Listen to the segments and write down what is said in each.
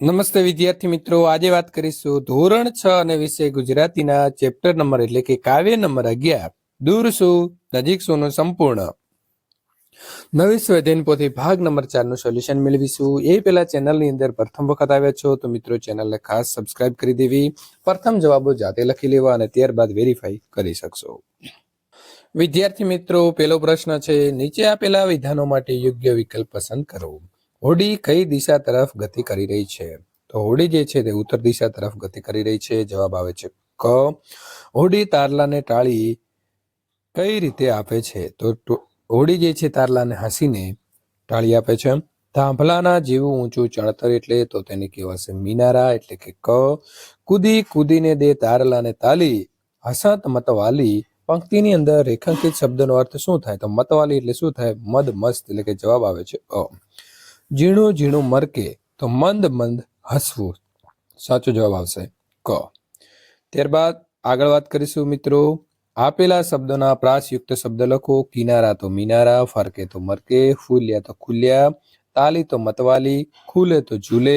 નમસ્તે વિદ્યાર્થી મિત્રો, આજે વાત કરીશું ધોરણ છ અને વિષય ગુજરાતીના ચેપ્ટર નંબર એટલે કે કાવ્ય નંબર અગિયાર. દૂર શું, નજીક શું નું સંપૂર્ણ. નવી સ્વાધ્યાયન પોથી ભાગ નંબર ચારનું સોલ્યુશન મેળવીશું. એ પેલા ચેનલની અંદર પ્રથમ વખત આવ્યા છો તો મિત્રો ચેનલને ખાસ સબસ્ક્રાઇબ કરી દેવી. પ્રથમ જવાબો જાતે લખી લેવા અને ત્યારબાદ વેરીફાઈ કરી શકશો. વિદ્યાર્થી મિત્રો, પેલો પ્રશ્ન છે, નીચે આપેલા વિધાનો માટે યોગ્ય વિકલ્પ પસંદ કરો. હોડી કઈ દિશા તરફ ગતિ કરી રહી છે? તો હોડી જે છે તે ઉત્તર દિશા તરફ ગતિ કરી રહી છે, જવાબ આવે છે ક. હોડી તારલાને ટાળી કઈ રીતે આપે છે? તો હોડી જે છે તારલાને હસીને ટાળી આપે છે. થાંભલાના જેવું ઊંચું ચણતર એટલે તો તેને કહેવાશે મિનારા એટલે કે ક. કૂદી કૂદીને દે તારલાને તાલી. હસત મતવાલી, પંક્તિની અંદર રેખાંકિત શબ્દનો અર્થ શું થાય? તો મતવાલી એટલે શું થાય? મદ મસ્ત એટલે કે જવાબ આવે છે અ. ઝીણું ઝીણું મરકે તો મંદ મંદ હસવું. સાચો જવાબ આવશે ક. ત્યારબાદ આગળ વાત કરીશું મિત્રો, આપેલા શબ્દોના પ્રાસયુક્ત શબ્દ લખો. કિનારા તો મિનારા, ફરકે તો મરકે, ફૂલ્યા તો ખુલ્યા, તાલી તો મતવાલી, ખુલે તો ઝૂલે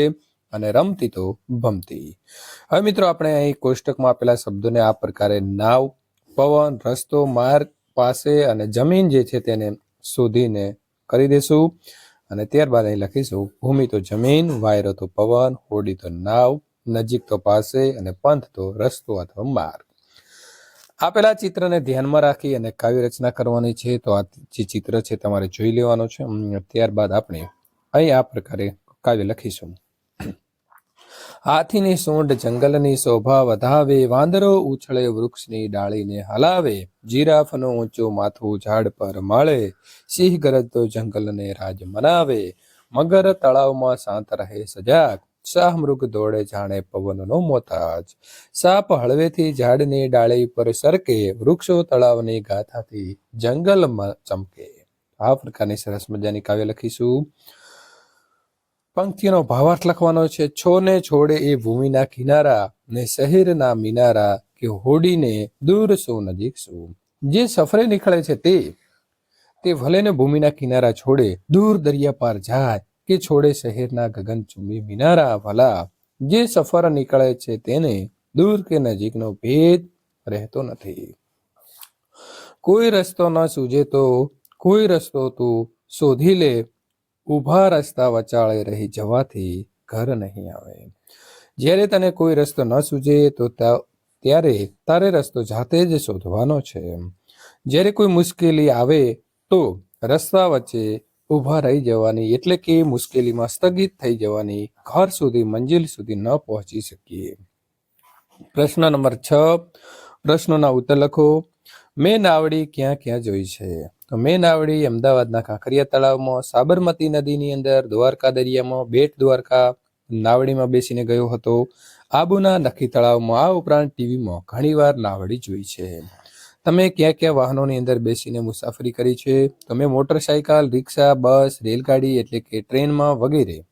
અને રમતી તો ભમતી. હવે મિત્રો, આપણે અહીં કોષ્ટકમાં આપેલા શબ્દોને આ પ્રકારે નાવ, પવન, રસ્તો, માર્ગ, પાસે અને જમીન જે છે તેને શોધીને કરી દેશું અને ત્યારબાદ અહીં લખીશું, ભૂમિ તો જમીન, વાયરો તો પવન, હોડી તો નાવ, નજીક તો પાસે અને પંથ તો રસ્તો અથવા માર્ગ. આપેલા ચિત્રને ધ્યાનમાં રાખી અને કાવ્ય રચના કરવાની છે, તો આ જે ચિત્ર છે તમારે જોઈ લેવાનું છે. ત્યારબાદ આપણે અહીં આ પ્રકારે કાવ્ય લખીશું. હાથીની સૂંઢ જંગલની શોભા વધાવે, વાંદરો ઉછળે, વૃક્ષની ડાળીને હલાવે, જીરાફનું ઊંચું માથું ઝાડ પર માળે સિંહ ગરજતો જંગલને રાજ મનાવે. મગર તળાવમાં શાંત રહે સજાગ, શાહ મૃગ દોડે જાણે પવનનો મોતાજ. સાપ હળવેથી ઝાડની ડાળી પર સરકે, વૃક્ષો તળાવની ગાથાથી જંગલમાં ચમકે. આ પ્રકારની સરસ મજાની કાવ્ય લખીશું. પંક્તિનો ભાવાર્થ લખવાનો છે છો ને છોડે એ ભૂમિના કિનારા ને શહેરના મિનારા કે હોડીને દૂર શું નજીક શું જે સફરે નીકળે છે તે તે ભલે ને ભૂમિના કિનારા છોડે, દૂર દરિયા પાર જાય કે છોડે શહેરના ગગનચુંબી મિનારા ભલા જે સફર નીકળે છે તેને દૂર કે નજીકનો ભેદ રહેતો નથી. કોઈ રસ્તો ન સૂજે તો, કોઈ રસ્તો તું શોધી લે ઊભા રસ્તા વચાળે રહી જવાથી ઘર નહીં આવે. જ્યારે તને કોઈ રસ્તો ન સૂજે, તો ત્યારે તારે રસ્તો જાતે જ શોધવાનો છે. જ્યારે કોઈ મુશ્કેલી આવે, તો રસ્તા વચ્ચે ઊભા રહી જવાની એટલે કે મુશ્કેલીમાં સ્થગિત થઈ જવાની ઘર સુધી, મંજિલ સુધી ન પહોંચી શકીએ. પ્રશ્ન નંબર છ, પ્રશ્નોના ઉત્તર લખો. મેં નાવડી ક્યાં ક્યાં જોઈ છે? તો મેં નાવડી અમદાવાદના કાંકરિયા તળાવમાં, સાબરમતી નદીની અંદર, દ્વારકા દરિયામાં, બેટ દ્વારકા નાવડીમાં બેસીને ગયો હતો. આબુના નખી તળાવમાં આ ઉપરાંત ટીવીમાં ઘણીવાર નાવડી જોઈ છે. તમે ક્યાં ક્યાં વાહનોની અંદર બેસીને મુસાફરી કરી છે? તમે મોટરસાયકલ, રિક્ષા, બસ, રેલગાડી એટલે કે ટ્રેનમાં વગેરે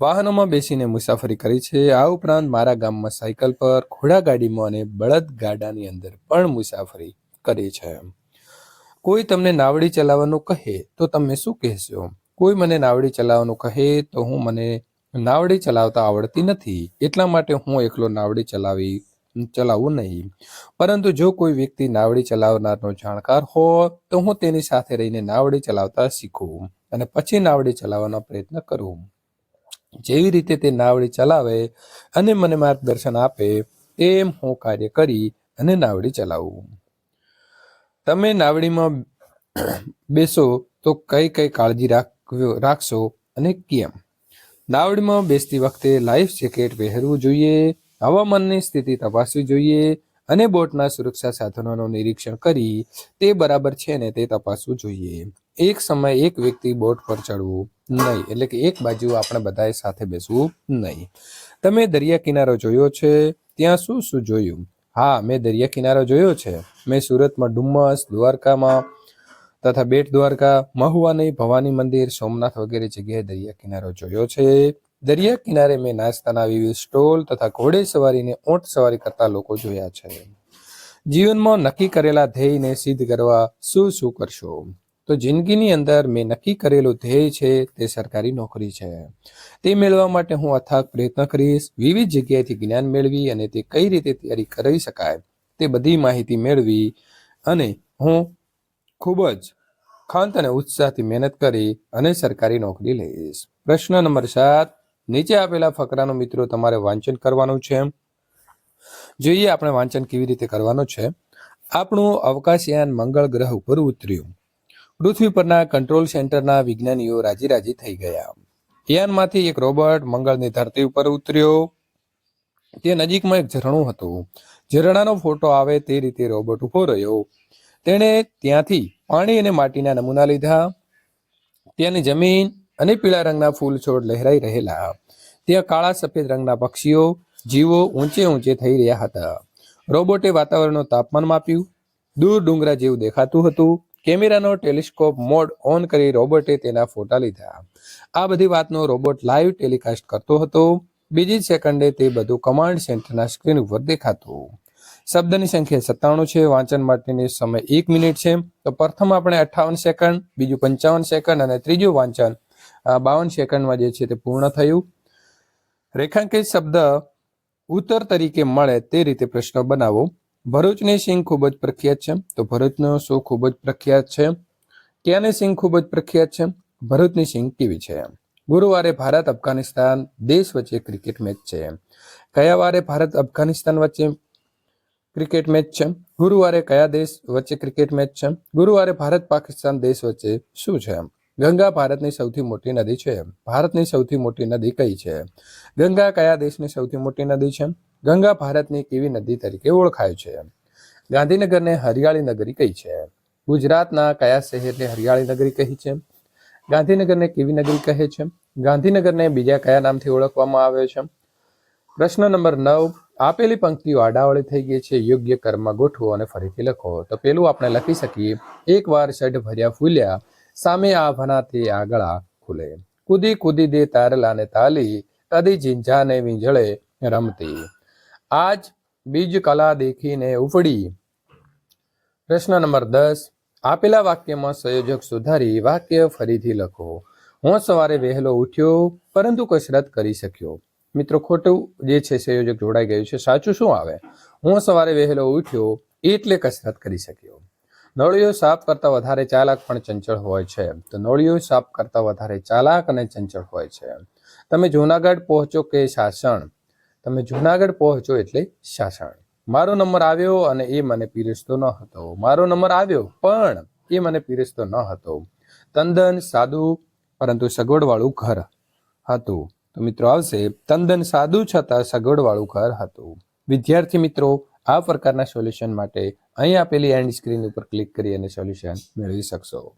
વાહનોમાં બેસીને મુસાફરી કરી છે. આ ઉપરાંત મારા ગામમાં સાયકલ પર ઘોડાગાડીમાં અને બળદ ગાડાની અંદર પણ મુસાફરી કરી છે. કોઈ તમને નાવડી ચલાવવાનું કહે, તો તમે શું કહેશો? કોઈ મને નાવડી ચલાવવાનું કહે, તો હું મને નાવડી ચલાવતા આવડતી નથી. એટલા માટે હું એકલો નાવડી ચલાવી ચલાવવું નહીં. પરંતુ જો કોઈ વ્યક્તિ નાવડી ચલાવનારનો જાણકાર હોય તો હું તેની સાથે રહીને નાવડી ચલાવતા શીખું અને પછી નાવડી ચલાવવાનો પ્રયત્ન કરું. જેવી રીતે તે નાવડી ચલાવે અને મને માર્ગદર્શન આપે, તેમ હું કાર્ય કરી અને નાવડી ચલાવું. તમે નાવડીમાં બેસો તો કઈ કઈ કાળજી રાખ- રાખશો અને કેમ? નાવડીમાં બેસતી વખતે લાઈફ જેકેટ પહેરવું જોઈએ, હવામાનની સ્થિતિ તપાસવી જોઈએ અને બોટના સુરક્ષા સાધનોનું નિરીક્ષણ કરી તે બરાબર છે ને તે તપાસવું જોઈએ. એક સમય એક વ્યક્તિ બોટ પર ચડવું નહીં, એટલે કે એક બાજુ આપણે બધાએ સાથે બેસવું નહીં. તમે દરિયા કિનારો જોયો છે, ત્યાં શું શું જોયું? હા, મેં દરિયા કિનારો જોયો છે. મેં સુરતમાં ડુમ્મસ, દ્વારકામાં તથા બેટ દ્વારકા, મહુવાની, ભવાની મંદિર, સોમનાથ વગેરે જગ્યાએ દરિયા કિનારો જોયો છે. દરિયા કિનારે મેં નાસ્તાના વિવિધ સ્ટોલ તથા ઘોડે સવારીને ઊંટ સવારી કરતા લોકો જોયા છે. જીવનમાં નક્કી કરેલા ધ્યેયને સિદ્ધ કરવા શું શું કરશો? તો જિંદગીની અંદર મેં નક્કી કરેલો ધ્યેય છે તે સરકારી નોકરી છે. તે મેળવવા માટે હું અથાગ પ્રયત્ન કરીશ, વિવિધ જગ્યાએથી જ્ઞાન મેળવી અને તે કઈ રીતે તૈયારી કરી શકાય તે બધી માહિતી મેળવી અને હું ખૂબ જ ખંત અને ઉત્સાહથી મહેનત કરી અને સરકારી નોકરી લઈશ. પ્રશ્ન નંબર સાત, નીચે આપેલા ફકરાનો મિત્રો તમારે વાંચન કરવાનું છે? જોઈએ આપણે વાંચન કેવી રીતે કરવાનું છે. આપણું અવકાશયાન મંગળ ગ્રહ ઉપર ઉતર્યું. પૃથ્વી પરના કંટ્રોલ સેન્ટરના વિજ્ઞાનીઓ રાજી રાજી થઈ ગયા. યાનમાંથી એક રોબોટ મંગળની ધરતી ઉપર ઉતર્યો. તે નજીકમાં એક ઝરણું હતું. ઝરણાનો ફોટો આવે તે રીતે રોબોટ ઊભો રહ્યો. તેણે ત્યાંથી પાણી અને માટીના નમૂના લીધા. ત્યાંની જમીન અને પીળા રંગના ફૂલ છોડ લહેરાઈ રહેલા. ત્યાં કાળા સફેદ રંગના પક્ષીઓ, જીવો ઊંચે ઊંચે થઈ રહ્યા હતા. રોબોટે વાતાવરણનું તાપમાન માપ્યું. દૂર ડુંગરા જેવું દેખાતું હતું. કેમેરાનો ટેલિસ્કોપ મોડ ઓન કરી રોબોટે તેના ફોટા લીધા. આ બધી વાતનો રોબોટ લાઈવ ટેલિકાસ્ટ કરતો હતો. બીજી સેકન્ડે તે બધું કમાન્ડ સેન્ટરના સ્ક્રીન ઉપર દેખાતું. શબ્દની સંખ્યા સત્તાણું છે, વાંચન માટેની સમય એક મિનિટ છે. તો પ્રથમ આપણે અઠ્ઠાવન સેકન્ડ, બીજું પંચાવન સેકન્ડ અને ત્રીજું વાંચન. બાવન સેકન્ડમાં જે છે તે પૂર્ણ થયું. રેખાંકિત શબ્દ ઉત્તર તરીકે મળે તે રીતે પ્રશ્ન બનાવો. ભરૂચની સિંગ ખૂબ જ પ્રખ્યાત છે. તો ભરૂચનો શો ખૂબ જ પ્રખ્યાત છે? ક્યાંની સિંગ ખૂબ જ પ્રખ્યાત છે? ભરૂચની સિંગ કેવી છે? ગુરુવારે ભારત, અફઘાનિસ્તાન, દેશ વચ્ચે ક્રિકેટ મેચ છે. કયા વારે ભારત, અફઘાનિસ્તાન વચ્ચે ક્રિકેટ મેચ છે? ગુરુવારે કયા દેશ વચ્ચે ક્રિકેટ મેચ છે? ગુરુવારે ભારત, પાકિસ્તાન, દેશ વચ્ચે શું છે? ગંગા ભારતની સૌથી મોટી નદી છે. ભારતની સૌથી મોટી નદી કઈ છે? ગંગા કયા દેશની સૌથી મોટી નદી છે? ગંગા ભારતની કેવી નદી તરીકે ઓળખાય છે? ગાંધીનગરને હરિયાળી નગરી કહી છે? ગુજરાતના કયા શહેરને હરિયાળી નગરી કહી છે? ગાંધીનગરને કેવી નગરી કહે છે? ગાંધીનગરને બીજા કયા નામથી ઓળખવામાં આવે છે? પ્રશ્ન નંબર નવ, આપેલી પંક્તિઓ આડાવળી થઈ ગઈ છે. યોગ્ય કર્મ ગોઠવો અને ફરીથી લખો. તો પેલું આપણે લખી શકીએ. એક વાર સઢ ભર્યા ફૂલ્યા, સામે આભના આગળ આગળા ખુલે. કૂદી કૂદી દે તારલાને તાલી કદી ઝીંઝાને વીંઝળે રમતી. આજ બીજ કલા દેખીને ઉફડી. પ્રશ્ન નંબર દસ. આપેલા વાક્યમાં સંયોજક સુધારી વાક્ય ફરીથી લખો. હું સવારે વહેલો ઉઠ્યો, પરંતુ કસરત કરી શક્યો. મિત્રો, ખોટું જે છે સંયોજક જોડાઈ ગયું છે. સાચું શું આવે? હું સવારે વહેલો ઉઠ્યો, એટલે કસરત કરી શક્યો. નળીઓ સાફ કરતા વધારે ચાલાક પણ ચંચળ હોય છે. તો નળીઓ સાફ કરતા વધારે ચાલાક અને ચંચળ હોય છે. તમે જૂનાગઢ પહોંચો કે શાસન તમે જૂનાગઢ પહોંચો એટલે સાસાણ. મારો નંબર આવ્યો અને એ મને પીરસતો ન હતો. મારો નંબર આવ્યો, પણ એ મને પીરસતો ન હતો. તંદન, સાદું, પરંતુ સગવડવાળું ઘર હતું. તો મિત્રો આવશે, તંદન, સાદું છતાં સગવડવાળું ઘર હતું. વિદ્યાર્થી મિત્રો, આ પ્રકારના સોલ્યુશન માટે અહીં આપેલી એન્ડ સ્ક્રીન ઉપર ક્લિક કરી અને સોલ્યુશન મેળવી શકશો.